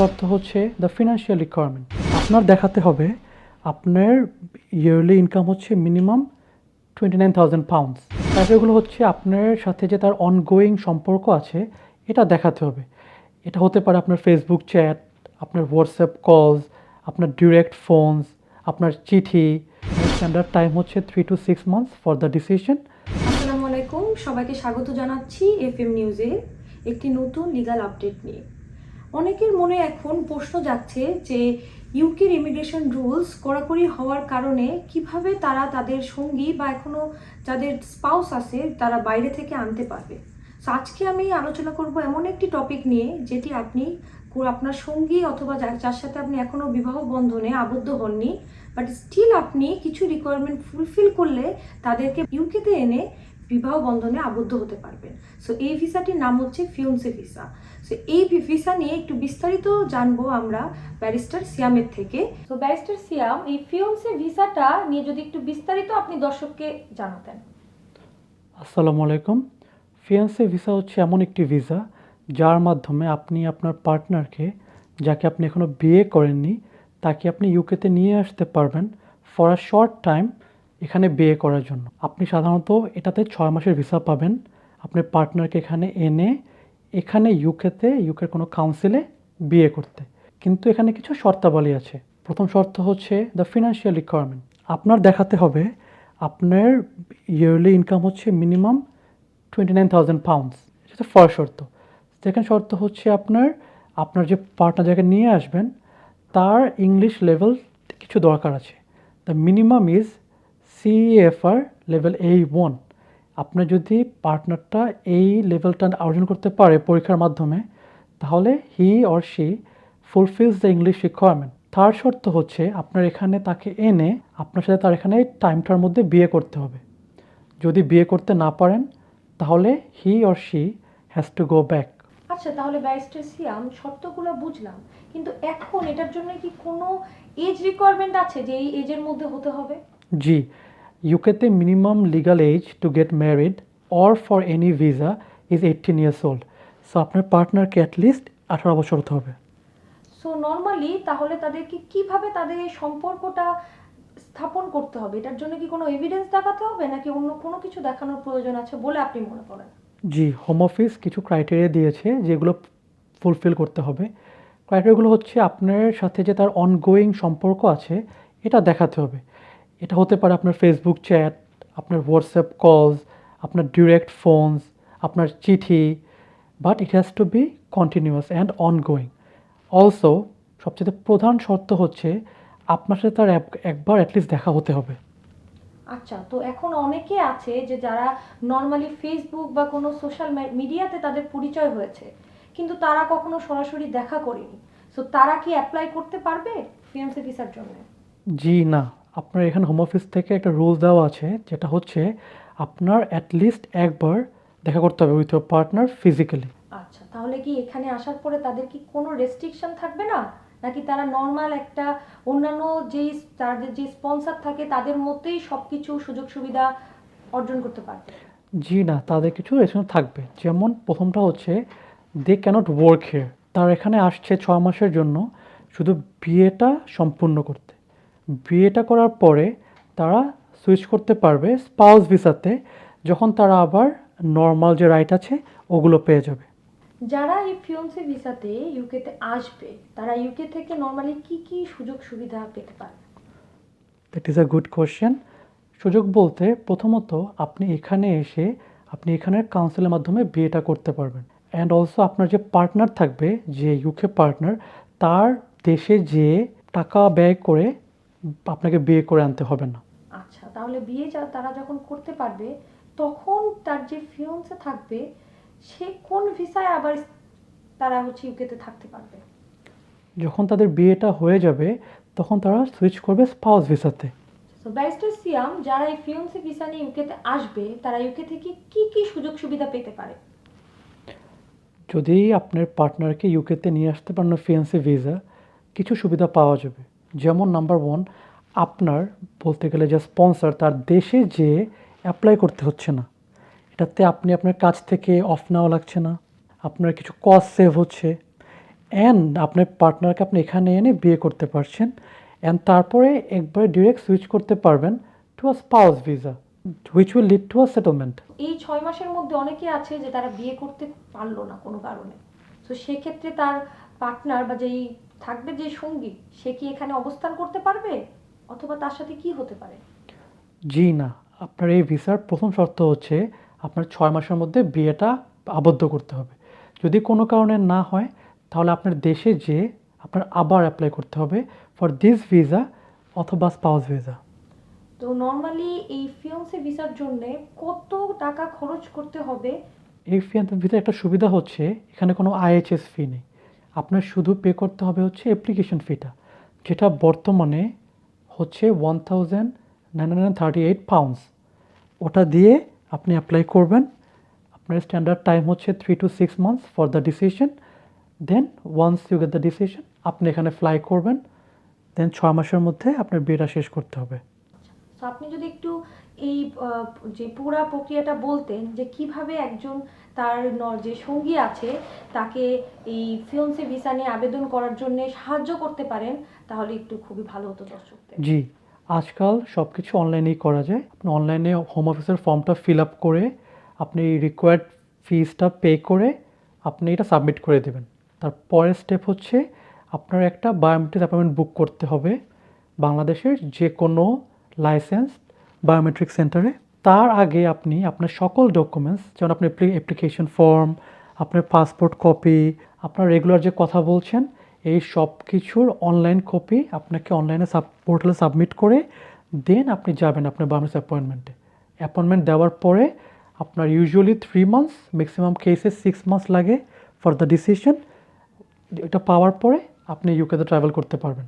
শর্ত হচ্ছে the financial requirement আপনার দেখাতে হবে, আপনার ইয়ারলি ইনকাম হচ্ছে minimum twenty nine thousand pounds তারপরেগুলো হচ্ছে আপনার সাথে যে তার অনগোয়িং সম্পর্ক আছে, এটা দেখাতে হবে। এটা হতে পারে আপনার ফেসবুক চ্যাট আপনার হোয়াটসঅ্যাপ কলস আপনার ডিরেক্ট ফোনস আপনার চিঠি। স্ট্যান্ডার্ড টাইম হচ্ছে three to six months for the decision আসসালামু আলাইকুম, সবাইকে স্বাগত জানাচ্ছি এফএম নিউজে একটি নতুন লিগাল আপডেট নিয়ে। অনেকের মনে এখন প্রশ্ন যাচ্ছে যে ইউকের ইমিগ্রেশন রুলস কড়াকড়ি হওয়ার কারণে কীভাবে তারা তাদের সঙ্গী বা এখনও যাদের স্পাউস আছে তারা বাইরে থেকে আনতে পারবে। আজকে আমি আলোচনা করব এমন একটি টপিক নিয়ে যেটি আপনি আপনার সঙ্গী অথবা যার সাথে আপনি এখনও বিবাহ বন্ধনে আবদ্ধ হননি বাট স্টিল আপনি কিছু রিকোয়ারমেন্ট ফুলফিল করলে তাদেরকে ইউকেতে এনে বিবাহ বন্ধনে আবদ্ধ হতে পারবেন। সো এই ভিসাটির নাম হচ্ছে ফিউন্সে ভিসা। সো এই ভিসা নিয়ে একটু বিস্তারিত জানব আমরা ব্যারিস্টার সিয়ামের থেকে। তো ব্যারিস্টার সিয়াম, এই ফিউন্সে ভিসাটা নিয়ে যদি একটু বিস্তারিত আপনি দর্শককে জানাতেন। আসসালামু আলাইকুম। ফিয়ান্সে ভিসা হচ্ছে এমন একটি ভিসা যার মাধ্যমে আপনি আপনার পার্টনারকে, যাকে আপনি এখনও বিয়ে করেননি, তাকে আপনি ইউকেতে নিয়ে আসতে পারবেন ফর আ শর্ট টাইম এখানে বিয়ে করার জন্য। আপনি সাধারণত এটাতে ছয় মাসের ভিসা পাবেন। আপনার পার্টনারকে এখানে এনে, এখানে ইউকেতে ইউকের কোনো কাউন্সিলে বিয়ে করতে। কিন্তু এখানে কিছু শর্তাবলী আছে। প্রথম শর্ত হচ্ছে দ্য ফিনান্সিয়াল রিকোয়ারমেন্ট আপনার দেখাতে হবে, আপনার ইয়ারলি ইনকাম হচ্ছে minimum twenty nine thousand pounds এটা হচ্ছে ফার্স্ট শর্ত। সেকেন্ড শর্ত হচ্ছে আপনার আপনার যে পার্টনার যাকে নিয়ে আসবেন, তার ইংলিশ লেভেল কিছু দরকার আছে। The minimum is CFR level A one আপনার যদি পার্টনারটা এই লেভেলটা অর্জন করতে পারে পরীক্ষার মাধ্যমে তাহলে he or she fulfils the English requirement third শর্ত হচ্ছে আপনার এখানে তাকে এনে আপনার সাথে তার এখানে টাইমটার মধ্যে বিয়ে করতে হবে। যদি বিয়ে করতে না পারেন তাহলে he or she has to go back আচ্ছা তাহলে ব্যারিস্টার সিয়াম শর্তগুলো বুঝলাম। কিন্তু এখন এটার জন্য কি কোনো এজ রিকোয়ারমেন্ট আছে যে এই এজের মধ্যে হতে হবে? জি ইউকেতে minimum legal age to get married or for any visa is eighteen years old so আপনার পার্টনারকে অ্যাটলিস্ট আঠারো বছর হতে হবে। সো নর্মালি তাহলে তাদেরকে কীভাবে তাদের এই সম্পর্কটা স্থাপন করতে হবে? এটার জন্য কি কোনো এভিডেন্স দেখাতে হবে? নাকি অন্য কোনো কিছু দেখানোর প্রয়োজন আছে বলে আপনি মনে করেন? জি হোম অফিস কিছু ক্রাইটেরিয়া দিয়েছে যেগুলো ফুলফিল করতে হবে। ক্রাইটেরিয়াগুলো হচ্ছে আপনার সাথে যে তার অনগোয়িং সম্পর্ক আছে এটা দেখাতে হবে। এটা হতে পারে আপনার ফেসবুক চ্যাট আপনার হোয়াটসঅ্যাপ কলস আপনার ডিরেক্ট ফোনস আপনার চিঠি but it has to be continuous and ongoing also সবচেয়ে প্রধান শর্ত হচ্ছে আপনার সাথে তার এক- একবার অ্যাটলিস্ট দেখা হতে হবে। আচ্ছা তো এখন অনেকে আছে যে যারা নর্মালি ফেসবুক বা কোনো সোশ্যাল মিডিয়াতে তাদের পরিচয় হয়েছে কিন্তু তারা কখনো সরাসরি দেখা করেনি। সো তারা কি অ্যাপ্লাই করতে পারবে ফিএমসি ভিসার জন্য? জি না। আপনার এখানে হোম অফিস থেকে একটা রুলস দেওয়া আছে যেটা হচ্ছে আপনার অ্যাটলিস্ট একবার দেখা করতে হবে উইথ ইউর পার্টনার ফিজিক্যালি আচ্ছা তাহলে কি এখানে আসার পরে তাদের কি কোনো রেস্ট্রিকশন থাকবে না? নাকি তারা নর্মাল একটা অন্যান্য যেই তাদের যে স্পন্সর থাকে তাদের মধ্যেই সব কিছু সুযোগ সুবিধা অর্জন করতে পারবে? জি না তাদের কিছু রেশন থাকবে। যেমন প্রথমটা হচ্ছে দে ক্যানট ওয়ার্ক হেয়ার তার এখানে আসছে ছ মাসের জন্য শুধু বিয়েটা সম্পূর্ণ করতে। বিয়েটা করার পরে তারা সুইচ করতে পারবে স্পাউস ভিসাতে যখন তারা আবার নর্মাল যে রাইট আছে ওগুলো পেয়ে যাবে। যারা এই ফিওন্সি ভিসাতে ইউকেতে আসবে তারা ইউকে থেকে নর্মালি কি কি সুযোগ সুবিধা পেতে পারে that is a good question সুযোগ বলতে প্রথমত আপনি এখানে এসে আপনি এখানের কাউন্সিলের মাধ্যমে বিয়েটা করতে পারবেন। অ্যান্ড অলসো আপনার যে পার্টনার থাকবে যে ইউকে পার্টনার তার দেশে যেয়ে টাকা ব্যয় করে আপনাকে বিয়ে করে আনতে হবে না। আচ্ছা তাহলে বিয়ে যা তারা যখন করতে পারবে তখন তার যে ফিওন্সে থাকবে সে কোন ভিসায় আবার তারা হচ্ছে ইউকেতে থাকতে পারবে? যখন তাদের বিয়েটা হয়ে যাবে তখন তারা সুইচ করবে স্পাউস ভিসাতে তো ব্যারিস্টার সিয়াম যারা এই ফিওন্সি ভিসা নিয়ে ইউকেতে আসবে তারা ইউকে থেকে কি কি সুযোগ সুবিধা পেতে পারে? যদি আপনার পার্টনারকে ইউকেতে নিয়ে আসতে পারেন ফিয়ান্সি ভিসা কিছু সুবিধা পাওয়া যাবে। যেমন নাম্বার ওয়ান আপনার বলতে গেলে যে স্পন্সর তার দেশে যে অ্যাপ্লাই করতে হচ্ছে না, এটাতে আপনি আপনার কাছ থেকে অফ নেওয়া লাগছে না, আপনার কিছু কস্ট সেভ হচ্ছে অ্যান্ড আপনার পার্টনারকে আপনি এখানে এনে বিয়ে করতে পারছেন অ্যান্ড তারপরে একবারে ডিরেক্ট সুইচ করতে পারবেন to a spouse visa which will lead to a settlement এই ছয় মাসের মধ্যে অনেকে আছে যে তারা বিয়ে করতে পারল না কোনো কারণে। তো সেক্ষেত্রে তার পার্টনার বা যেই থাকবে যে সঙ্গী সে কি এখানে অবস্থান করতে পারবে? অথবা তার সাথে কি হতে পারে? জি না। আপনার এই ভিসার প্রথম শর্ত হচ্ছে আপনার ছয় মাসের মধ্যে বিয়েটা আবদ্ধ করতে হবে। যদি কোনো কারণে না হয় তাহলে আপনার দেশে যেয়ে আপনার আবার অ্যাপ্লাই করতে হবে ফর দিস ভিসা অথবা স্পাউস ভিসা তো নর্মালি এই ফিয়ন্সে ভিসার জন্য কত টাকা খরচ করতে হবে? এই ফিয়ান্স ভিসার একটা সুবিধা হচ্ছে এখানে কোনো আইএইচএস ফি নেই। আপনার শুধু পে করতে হবে হচ্ছে অ্যাপ্লিকেশন ফিটা যেটা বর্তমানে হচ্ছে one thousand nine hundred thirty eight pounds ওটা দিয়ে আপনি অ্যাপ্লাই করবেন। আপনার স্ট্যান্ডার্ড টাইম হচ্ছে three to six months for the decision then once you get the decision আপনি এখানে ফ্লাই করবেন। দেন ছয় মাসের মধ্যে আপনার বিয়েটা শেষ করতে হবে। আপনি যদি একটু এই যে পুরা প্রক্রিয়াটা বলতেন যে কীভাবে একজন তার যে সঙ্গী আছে, তাকে এই ফিয়ন্সে ভিসা নিয়ে আবেদন করার জন্য সাহায্য করতে পারেন, তাহলে একটু খুবই ভালো হতো দর্শকদের। জি, আজকাল সব কিছু অনলাইনেই করা যায়। আপনি অনলাইনে হোম অফিসের ফর্মটা ফিল আপ করে, আপনি রিকোয়ার্ড ফিজটা পে করে, আপনি এটা সাবমিট করে দেবেন। তার পরের স্টেপ হচ্ছে, আপনার একটা বায়োমেট্রিক অ্যাপয়েন্টমেন্ট বুক করতে হবে। বাংলাদেশের যে কোনো লাইসেন্স বায়োমেট্রিক সেন্টারে তার আগে আপনি আপনার সকল ডকুমেন্টস যেমন আপনার অ্যাপ্লিকেশন ফর্ম আপনার পাসপোর্ট কপি আপনার রেগুলার যে কথা বলছেন, এই সব কিছুর অনলাইন কপি আপনাকে অনলাইনে সাব পোর্টালে সাবমিট করে দেন আপনি যাবেন আপনার বায়োমেট্রিক অ্যাপয়েন্টমেন্টে অ্যাপয়েন্টমেন্ট দেওয়ার পরে আপনার ইউজুয়ালি থ্রি মান্থস ম্যাক্সিমাম কেসে সিক্স মান্থস লাগে ফর দ্য ডিসিশন এটা পাওয়ার পরে আপনি ইউকেতে ট্রাভেল করতে পারবেন।